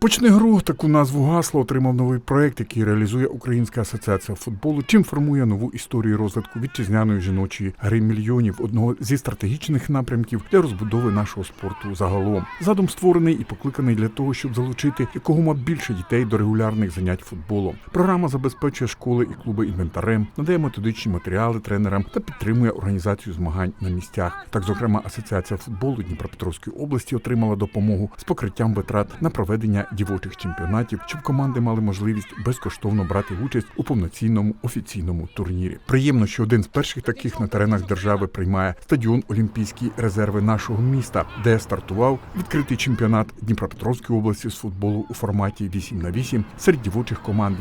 Почни гру таку назву гасло отримав новий проект, який реалізує Українська асоціація футболу, чим формує нову історію розвитку вітчизняної жіночої гри мільйонів, одного зі стратегічних напрямків для розбудови нашого спорту загалом. Задум створений і покликаний для того, щоб залучити якомога більше дітей до регулярних занять футболом. Програма забезпечує школи і клуби інвентарем, надає методичні матеріали тренерам та підтримує організацію змагань на місцях. Так, зокрема, асоціація футболу Дніпропетровської області отримала допомогу з покриттям витрат на проведення дівочих чемпіонатів, щоб команди мали можливість безкоштовно брати участь у повноцінному офіційному турнірі. Приємно, що один з перших таких на теренах держави приймає стадіон Олімпійські резерви нашого міста, де стартував відкритий чемпіонат Дніпропетровської області з футболу у форматі 8 на 8 серед дівочих команд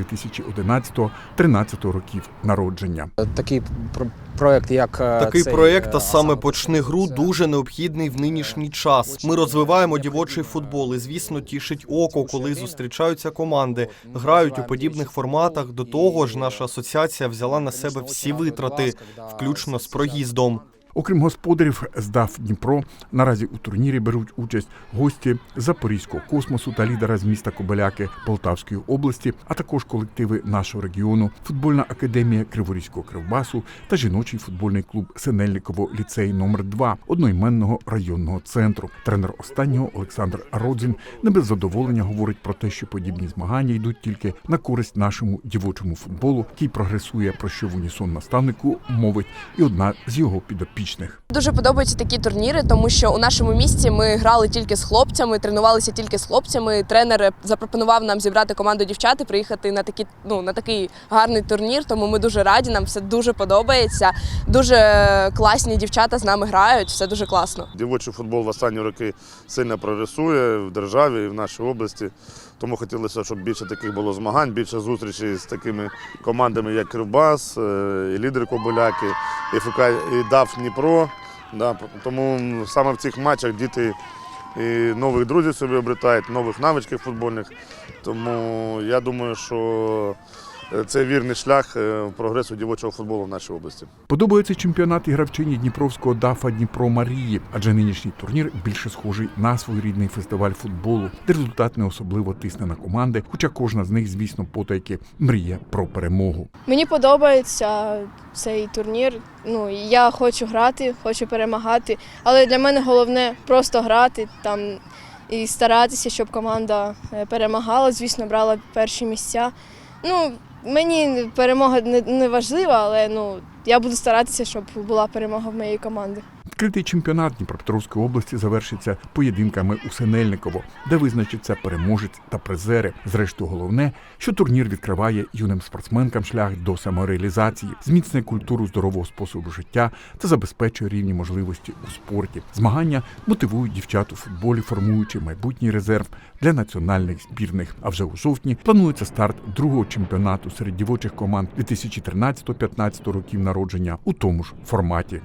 2011-13 років народження. Такий проект, як е, Такий цей, проєкт, е, а саме почни гру, це- дуже необхідний в нинішній час. Ми розвиваємо дівочий футбол, і звісно, тішить око, коли зустрічаються команди, грають у подібних форматах. До того ж, наша асоціація взяла на себе всі витрати, включно з проїздом. Окрім господарів здав Дніпро, наразі у турнірі беруть участь гості Запорізького космосу та лідера з міста Кобеляки Полтавської області, а також колективи нашого регіону, футбольна академія Криворізького кривбасу та жіночий футбольний клуб Синельниково ліцей номер 2 одноіменного районного центру. Тренер останнього Олександр Родзін не без задоволення говорить про те, що подібні змагання йдуть тільки на користь нашому дівочому футболу, який прогресує, про що в унісон наставнику мовить і одна з його підопічних. Дуже подобаються такі турніри, тому що у нашому місті ми грали тільки з хлопцями, тренувалися тільки з хлопцями. Тренер запропонував нам зібрати команду дівчат і приїхати на такі, ну на такий гарний турнір. Тому ми дуже раді. Нам все дуже подобається. Дуже класні дівчата з нами грають. Все дуже класно. Дівочий футбол в останні роки сильно прогресує в державі і в нашій області. Тому хотілося, щоб більше таких було змагань, більше зустрічей з такими командами, як Кривбас, е, і лідер Кобиляки, і ФК і ДАФ Дніпро. Да, тому саме в цих матчах діти і нових друзів собі обретають, нових навичків футбольних. Тому я думаю, що це вірний шлях е, прогресу дівочого футболу в нашій області. Подобається чемпіонат і гравчині Дніпровського ДАФа Дніпро Марії, адже нинішній турнір більше схожий на своєрідний фестиваль футболу, де результат не особливо тисне на команди, хоча кожна з них, звісно, потайки мріє про перемогу. Мені подобається цей турнір. Ну, я хочу грати, хочу перемагати, але для мене головне просто грати там і старатися, щоб команда е, перемагала, звісно, брала перші місця. Ну, мені перемога не, не важлива, але ну, я буду старатися, щоб була перемога в моєї команди. Відкритий чемпіонат Дніпропетровської області завершиться поєдинками у Синельниково, де визначиться переможець та призери. Зрештою, головне, що турнір відкриває юним спортсменкам шлях до самореалізації, зміцнює культуру здорового способу життя та забезпечує рівні можливості у спорті. Змагання мотивують дівчат у футболі, формуючи майбутній резерв для національних збірних. А вже у жовтні планується старт другого чемпіонату серед дівочих команд 2013-15 років народження у тому ж форматі.